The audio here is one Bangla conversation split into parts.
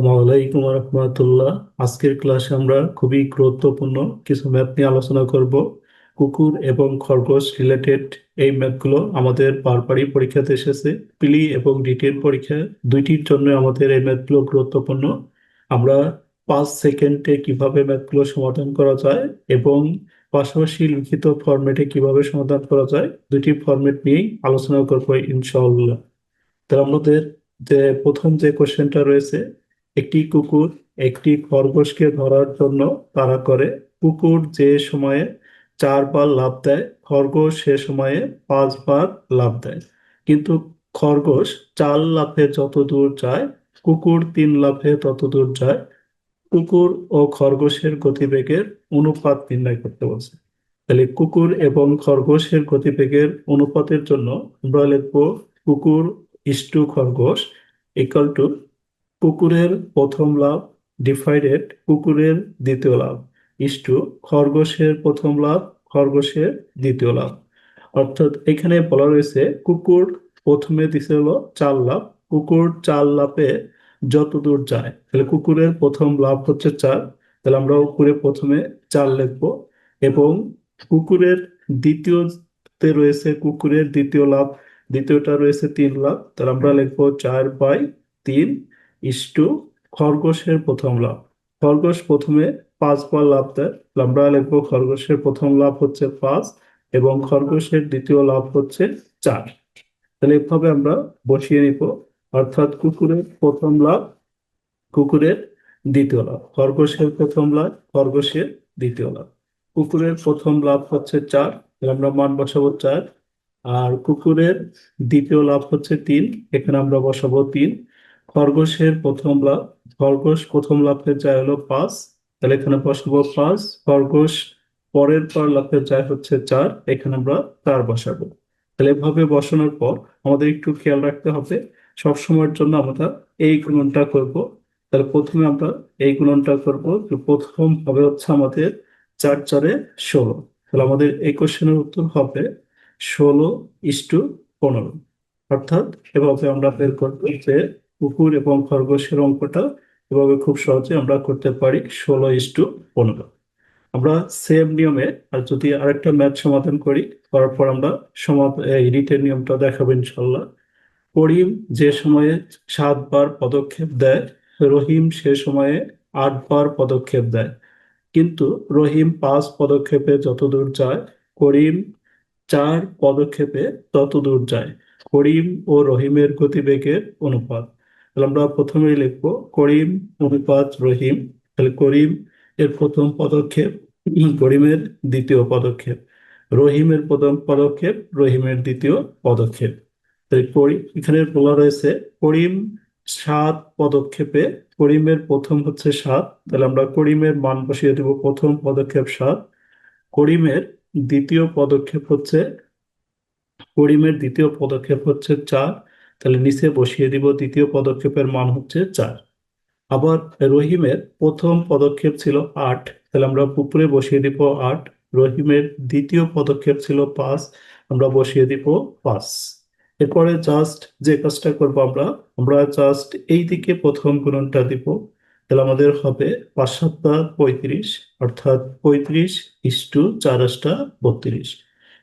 আসসালামু আলাইকুম রহমতুল্লাহ। আজকের ক্লাসে আমরা খুবই গুরুত্বপূর্ণ কিছু ম্যাথ নিয়ে আলোচনা করব। কুকুর এবং খরগোশ রিলেটেড এই ম্যাথগুলো আমাদের বারবারই পরীক্ষাতে এসেছে। পিলি এবং ডিটেল পরীক্ষা দুইটির জন্য আমাদের এই ম্যাথগুলো গুরুত্বপূর্ণ। আমরা পাঁচ সেকেন্ডে কীভাবে ম্যাথগুলো সমাধান করা যায় এবং পাশাপাশি লিখিত ফরম্যাটে কীভাবে সমাধান করা যায় দুটি ফরম্যাট নিয়েই আলোচনা করব ইনশাআল্লাহ। তাহলে আমাদের যে প্রথম যে কোশ্চেনটা রয়েছে একটি কুকুর একটি খরগোশকে ধরার জন্য তাড়া করে। কুকুর যে সময়ে চারবার লাফ দেয়, খরগোশ সে সময়ে পাঁচবার লাফ দেয়। কিন্তু খরগোশ চার লাফে যত দূর যায়, কুকুর তিন লাফে তত দূর যায়, কুকুর ও খরগোশের গতিবেগের অনুপাত নির্ণয় করতে বলছে। তাহলে কুকুর এবং খরগোশের গতিবেগের অনুপাতের জন্য আমরা লিখব কুকুর ইস্টু খরগোশ ইকাল টু কুকুরের প্রথম লাভ ডিভাইডেড কুকুরের দ্বিতীয় লাভ। ইস্টু খরগোশের প্রথম লাভ, খরগোশের দ্বিতীয় লাভ। অর্থাৎ এখানে বলা রয়েছে কুকুর প্রথমে দিছে হলো চার লাভ। কুকুর চার লাভে যত দূর যায়, তাহলে কুকুরের প্রথম লাভ হচ্ছে চার। তাহলে আমরা কুকুরের প্রথমে চার লিখব এবং কুকুরের দ্বিতীয়তে রয়েছে কুকুরের দ্বিতীয় লাভ। দ্বিতীয়টা রয়েছে তিন লাভ। তাহলে আমরা লিখব চার বাই তিন ইস্টু খরগোশের প্রথম লাভ। খরগোশ প্রথমে পাঁচবার লাভ দেয়। আমরা লিখব খরগোশের প্রথম লাভ হচ্ছে পাঁচ এবং খরগোশের দ্বিতীয় লাভ হচ্ছে চার। তাহলে এভাবে আমরা বসিয়ে নিব। অর্থাৎ কুকুরের প্রথম লাভ, কুকুরের দ্বিতীয় লাভ। খরগোশের প্রথম লাভ, খরগোশের দ্বিতীয় লাভ। কুকুরের প্রথম লাভ হচ্ছে চার আমরা মান বসাবো চার। আর কুকুরের দ্বিতীয় লাভ হচ্ছে তিন, এখানে আমরা বসাবো তিন। খরগোশের প্রথম লাভ খরগোশ প্রথম লাভের যায় হলো পাঁচ, তাহলে এখানে বসাবো পাঁচ, খরগোশ পরের পর লাভের যায় হচ্ছে চার, এখানে আমরা চার বসাবো। তাহলে এভাবে বসানোর পর আমাদের একটু খেয়াল রাখতে হবে, সব সময়ের জন্য আমরা এই গুণনটা করব। তাহলে প্রথমে আমরা এই গুণনটা করব প্রথম হবে হচ্ছে আমাদের চার চারে ষোলো। তাহলে আমাদের এই কোশ্চেনের উত্তর হবে ষোলো ইস টু পনেরো। অর্থাৎ এভাবে আমরা বের করব যে কুকুর এবং খরগোশের অঙ্কটা এভাবে খুব সহজে আমরা করতে পারি ষোলো ইস্টু পনেরো। আমরা সেম নিয়মে আর যদি আরেকটা ম্যাথ সমাধান করি, করার পর আমরা এই রিটের নিয়মটা দেখাবো ইনশাল্লাহ করিম যে সময়ে সাতবার পদক্ষেপ দেয়, রহিম সে সময়ে আটবার পদক্ষেপ দেয়। কিন্তু রহিম পাঁচ পদক্ষেপে যত দূর যায়, করিম চার পদক্ষেপে তত দূর যায়। করিম ও রহিমের গতিবেগের অনুপাত। তাহলে আমরা প্রথমেই লিখব করিম অনুপাত রহিম। তাহলে করিম এর প্রথম পদক্ষেপ করিমের দ্বিতীয় পদক্ষেপ। রহিমের প্রথম পদক্ষেপ, রহিমের দ্বিতীয় পদক্ষেপ। তাই এখানে বলা রয়েছে করিম সাত পদক্ষেপে, করিমের প্রথম হচ্ছে সাত। তাহলে আমরা করিমের মান বসিয়ে দেব প্রথম পদক্ষেপ সাত। করিমের দ্বিতীয় পদক্ষেপ হচ্ছে, করিমের দ্বিতীয় পদক্ষেপ হচ্ছে চার। তাহলে নিচে বসিয়ে দিব দ্বিতীয় পদক্ষেপের মান হচ্ছে চার। আবার রহিমের প্রথম পদক্ষেপ ছিল আট, তাহলে আমরা উপরে বসিয়ে দিব আট, রহিমের দ্বিতীয় পদক্ষেপ ছিল পাঁচ, আমরা বসিয়ে দিব পাঁচ। এরপরে জাস্ট যে কাজটা করব আমরা আমরা জাস্ট এই দিকে প্রথম গুণনটা দিব, তাহলে আমাদের হবে পাঁচ সাতটা পঁয়ত্রিশ, অর্থাৎ পঁয়ত্রিশ ইস্টু চার আটটা বত্রিশ।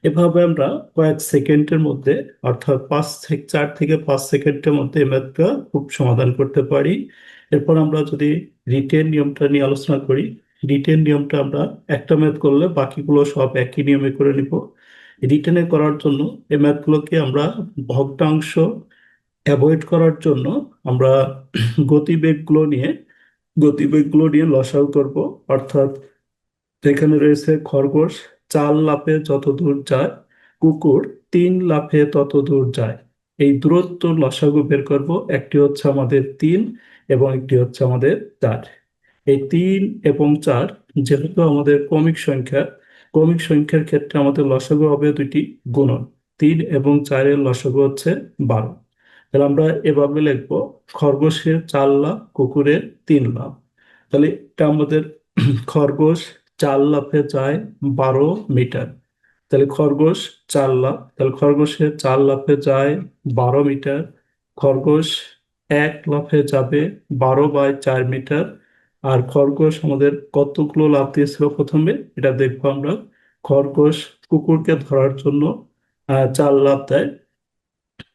এভাবে আমরা কয়েক সেকেন্ডের মধ্যে, অর্থাৎ পাঁচ চার থেকে পাঁচ সেকেন্ডের মধ্যে এই ম্যাথটা খুব সমাধান করতে পারি। এরপর আমরা যদি রিটেন নিয়মটা নিয়ে আলোচনা করি রিটেন নিয়মটা আমরা একটা ম্যাথ করলে বাকিগুলো সব একই নিয়মে করে নিব। রিটেনে করার জন্য এই ম্যাথগুলোকে আমরা ভগ্নাংশ অ্যাভয়েড করার জন্য আমরা গতিবেগগুলো নিয়ে গতিবেগগুলো নিয়ে লসাগু করব। অর্থাৎ এখানে রয়েছে খরগোশ চার লাফে যত দূর যায়, কুকুর তিন লাফে তত দূর যায়। এই দূরত্ব লসাগু বের করব, একটি হচ্ছে আমাদের তিন এবং একটি হচ্ছে আমাদের চার। এই তিন এবং চার যেহেতু আমাদের ক্রমিক সংখ্যা, ক্রমিক সংখ্যার ক্ষেত্রে আমাদের লসাগু হবে দুইটি গুণন। তিন এবং চারের লসাগু হচ্ছে বারো। তাহলে আমরা এভাবে লিখব, খরগোশের চার লাভ কুকুরের তিন লাভ তাহলে এটা আমাদের খরগোশ চার লাফে যায় বারো মিটার। তাহলে খরগোশ চার লাফ, তাহলে খরগোশের চার লাফে যায় বারো মিটার, খরগোশ এক লাফে যাবে বারো বাই চার মিটার। আর খরগোশ আমাদের কতগুলো লাফ দিয়েছিল প্রথমে, এটা দেখব আমরা। খরগোশ কুকুরকে ধরার জন্য চার লাফ দেয়।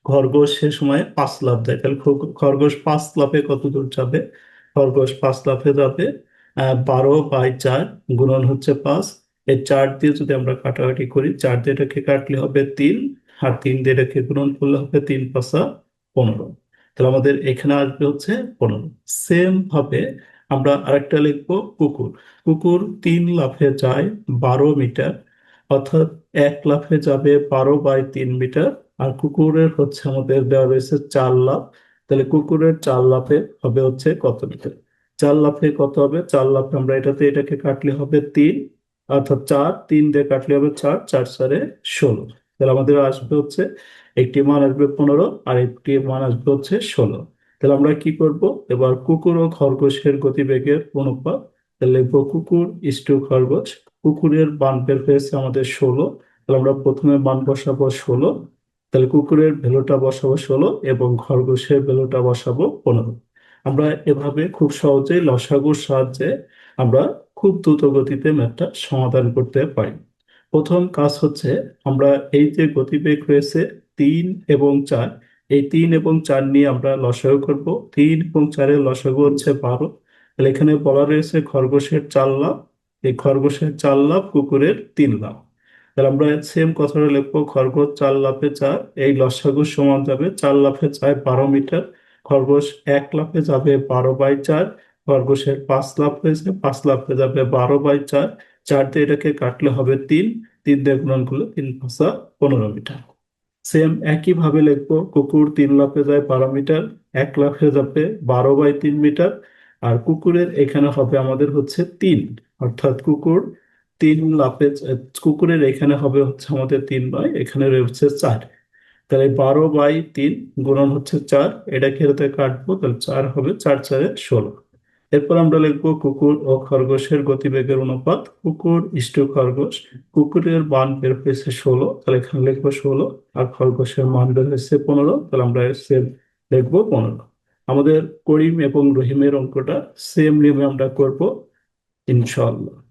খরগোশ সে সময় পাঁচ লাফ দেয়। তাহলে খরগোশ পাঁচ লাফে কত দূর যাবে? খরগোশ পাঁচ লাফে যাবে বারো বাই চার গুণন হচ্ছে পাঁচ। এই চার দিয়ে যদি আমরা কাটাকাটি করি, চার দিয়ে এটাকে কাটলে হবে তিন, আর তিন দিয়ে এটাকে গুণন করলে হবে তিন পাঁচা পনেরো। তাহলে আমাদের এখানে আসবে হচ্ছে পনেরো। সেম ভাবে আমরা আরেকটা লিখব কুকুর। কুকুর তিন লাফে যায় বারো মিটার, অর্থাৎ এক লাফে যাবে বারো বাই তিন মিটার, আর কুকুরের হচ্ছে আমাদের দেওয়া রয়েছে চার লাফ। তাহলে কুকুরের চার লাফে হবে হচ্ছে কত মিটার? চার লাফে কত হবে? চার লাফে আমরা এটাতে, এটাকে কাটলে হবে তিন, অর্থাৎ চার, তিন দিয়ে কাটলে হবে চার চার চারে ষোলো। তাহলে আমাদের আসবে হচ্ছে, একটি মান আসবে পনেরো, আর একটি মান আসবে হচ্ছে ষোলো। তাহলে আমরা কি করব? এবার কুকুর ও খরগোশের গতিবেগের অনুপাত, তাহলে লিখব কুকুর ইস্টু খরগোশ। কুকুরের মান বের হয়েছে আমাদের ষোলো। তাহলে আমরা প্রথমে মান বসাবো ষোলো। তাহলে কুকুরের ভ্যালুটা বসাবো ষোলো এবং খরগোশের ভ্যালুটা বসাবো পনেরো। আমরা এভাবে খুব সহজেই লসাগুর সাহায্যে আমরা খুব দ্রুত গতিতে ম্যাথটা সমাধান করতে পারি। প্রথম কাজ হচ্ছে আমরা এই যে গতিবেগ রয়েছে তিন এবং চার, এই তিন এবং চার নিয়ে আমরা লসাগু করব। তিন এবং চারের লসাগু হচ্ছে বারো। তাহলে এখানে বলা রয়েছে খরগোশের চার লাভ এই খরগোশের চার লাভ কুকুরের তিন লাভ তাহলে আমরা সেম কথাটা লিখব, খরগোশ চার লাফে চার, এই লসাগু সমান যাবে চার লাফে চার বারো মিটার। খরগোশ এক লাফে যাবে বারো বাই চার, খরগোশের পাঁচ লাফ হয়েছে, পাঁচ লাফে যাবে বারো বাই চার। চার দিয়ে এটাকে কাটলে হবে তিন তিন দিয়ে গুণন করলে তিন পাঁচা পনেরো মিটার। সেম একইভাবে লিখব, কুকুর তিন লাফে যায় বারো মিটার, এক লাফে যাবে বারো বাই তিন মিটার, আর কুকুরের এখানে হবে আমাদের হচ্ছে তিন। অর্থাৎ কুকুর তিন লাফে, কুকুরের এখানে হবে হচ্ছে আমাদের তিন বাই, এখানে রয়েছে চার। তাহলে বারো বাই তিন গুণন হচ্ছে চার এটাকে এটাতে কাটবো? তাহলে চার হবে, চার চারে ষোলো। এরপর আমরা লিখব কুকুর ও খরগোশের গতিবেগের অনুপাত। কুকুর ইস্টু খরগোশ, কুকুরের মান বের হয়েছে ষোলো, তাহলে এখানে লিখব ষোলো, আর খরগোশের মান বের হয়েছে পনেরো, তাহলে আমরা সেম লিখব পনেরো। আমাদের করিম এবং রহিমের অঙ্কটা সেম নিয়মে আমরা করব, ইনশাআল্লাহ।